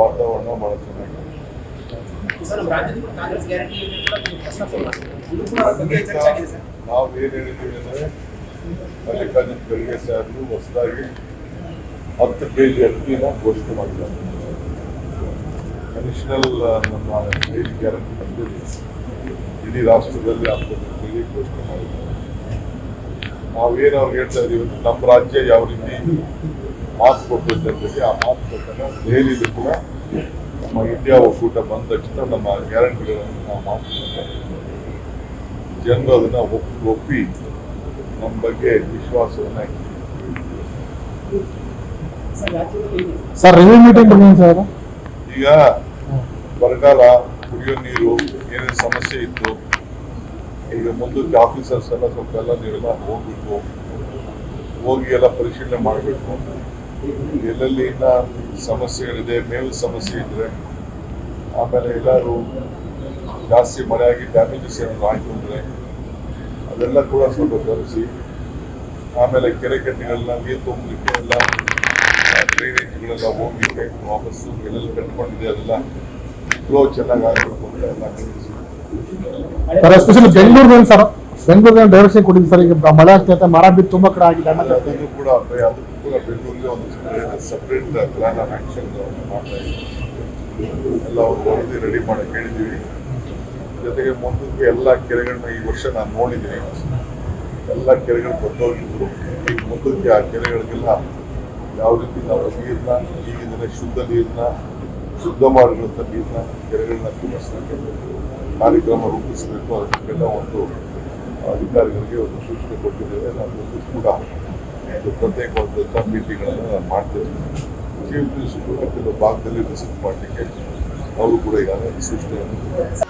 ವಾತಾವರಣ ಬಹಳ ಚೆನ್ನಾಗಿದೆ. ನೀವು ಏನು ಹೇಳಿದ್ದೀವಿ ಅಂದರೆ ಮಲ್ಲಿಕಾರ್ಜುನ್ ಖರ್ಗೆ ಸಾಹೇಬರು ಹೊಸದಾಗಿ ಹತ್ತು ಕೆ ಜಿ ಅಕ್ಕಿನ ಘೋಷಣೆ ಮಾಡಿದ್ದಾರೆ. ಅಡಿಷನಲ್ ನಮ್ಮ ಐದು ಗ್ಯಾರಂಟಿ ಇಡೀ ರಾಷ್ಟ್ರದಲ್ಲಿ ಹತ್ತು ಕೆ ಘೋಷಣೆ ಮಾಡಿದ್ದಾರೆ. ನಾವೇನು ಅವ್ರು ಹೇಳ್ತಾ ಇದೀವಿ ನಮ್ಮ ರಾಜ್ಯ ಯಾವ ರೀತಿ ಮಾತು ಕೊಟ್ಟಿದ್ದೆ ಅಂತೇಳಿ ಆ ಮಾಸ್ ಪ್ರಕಾರ ದೆಹಲಿಯಲ್ಲಿ ಕೂಡ ನಮ್ಮ ಇಂಡಿಯಾ ಒಕ್ಕೂಟ ಬಂದ ತಕ್ಷಣ ನಮ್ಮ ಗ್ಯಾರಂಟಿಗಳನ್ನು ನಾವು ಮಾಸ್ ಜನರು ಅದನ್ನ ಒಪ್ಪಿ ಒಪ್ಪಿ ನಮ್ಮ ಬಗ್ಗೆ ವಿಶ್ವಾಸವನ್ನ ಸರ್ ಮೀಟಿಂಗ್ ಸರ್? ಈಗ ಬರಗಾಲ ಕುಡಿಯೋ ನೀರು ಏನೇನು ಸಮಸ್ಯೆ ಇತ್ತು ಈಗ ಮುಂದಕ್ಕೆ ಆಫೀಸರ್ಸ್ ಎಲ್ಲ ಸ್ವಲ್ಪ ಎಲ್ಲ ನೀವೆಲ್ಲ ಹೋಗ್ಬೇಕು ಹೋಗಿ ಎಲ್ಲ ಪರಿಶೀಲನೆ ಮಾಡಬೇಕು ಎಲ್ಲೆಲ್ಲಿ ಇಲ್ಲ ಸಮಸ್ಯೆಗಳಿದೆ, ಮೇವು ಸಮಸ್ಯೆ ಇದ್ರೆ ಆಮೇಲೆ ಎಲ್ಲರೂ ಜಾಸ್ತಿ ಮಳೆಯಾಗಿ ಡ್ಯಾಮೇಜಸ್ ಏನಾದ್ರು ಆಯ್ತು ಅದೆಲ್ಲ ಕೂಡ ಸ್ವಲ್ಪ ತರಿಸಿ. ಆಮೇಲೆ ಕೆರೆ ಕಟ್ಟೆಗಳನ್ನ, ನೀರು ತುಂಬಲಿಕ್ಕೆ ಎಲ್ಲ ಡ್ರೈನೇಜ್ಗಳೆಲ್ಲ ಹೋಗ್ಲಿಕ್ಕೆ ವಾಪಸ್ಸು ಎಲ್ಲೆಲ್ಲಿ ಕಟ್ಕೊಂಡಿದೆ ಅದೆಲ್ಲ ಫ್ಲೋ ಚೆನ್ನಾಗಿ ಆಗಬೇಕು ಅಂತ ಎಲ್ಲ ಕಳಿಸಿ ಸರ್ ಎಸ್ಪೆಷಲಿ ಡೈವರ್ಸಿಟಿ ಕೊಟ್ಟಿದ್ದು ಸರ್. ಈಗ ಮಳೆ ಆಗ್ತೈತೆ ಮರ ಬಿದ್ದು ತುಂಬಾ ಕಡೆ ಆಗಿದೆ. ಕೂಡ ಕೂಡ ಬೆಂಗಳೂರಿಗೆ ಒಂದು ಸಪ್ರೇಟ್ ಮಾಡ್ತಾ ಇದ್ದೀವಿ ಎಲ್ಲ ರೆಡಿ ಹೇಳಿದ್ದೀವಿ. ಜೊತೆಗೆ ಮುಂದಕ್ಕೆ ಎಲ್ಲ ಕೆರೆಗಳನ್ನ ಈ ವರ್ಷ ನಾನು ನೋಡಿದ್ದೀನಿ. ಎಲ್ಲ ಕೆರೆಗಳು ಬಂದೋಗಿದ್ರು ಈಗ ಮುಂದಕ್ಕೆ ಆ ಕೆರೆಗಳಿಗೆಲ್ಲ ಯಾವ ರೀತಿ ನಾವು ನೀರನ್ನ ಈಗಿನ ಶುದ್ಧ ನೀರನ್ನ ಶುದ್ಧ ಮಾಡಿರುವಂಥ ನೀರನ್ನ ಕೆರೆಗಳನ್ನ ತುಂಬಿಸ್ಬೇಕು ಕಾರ್ಯಕ್ರಮ ರೂಪಿಸಬೇಕು. ಅದಕ್ಕೆಲ್ಲ ಒಂದು ಅಧಿಕಾರಿಗಳಿಗೆ ಒಂದು ಸೂಚನೆ ಕೊಟ್ಟಿದ್ದೇವೆ ಮುಂದಕ್ಕೆ ಕೂಡ ಪ್ರತ್ಯೇಕವಾದಂಥ ಮೀಟಿಂಗ್ಗಳನ್ನು ನಾನು ಮಾಡ್ತೇವೆ ಚೀಫ್ ಮಿನಿಸ್ಟರ್ ಕೆಲವು ಭಾಗದಲ್ಲಿ ವಿಸಿಟ್ ಮಾಡಲಿಕ್ಕೆ ಅವರು ಕೂಡ ಈಗಾಗಲೇ ಸೂಚನೆಯನ್ನು.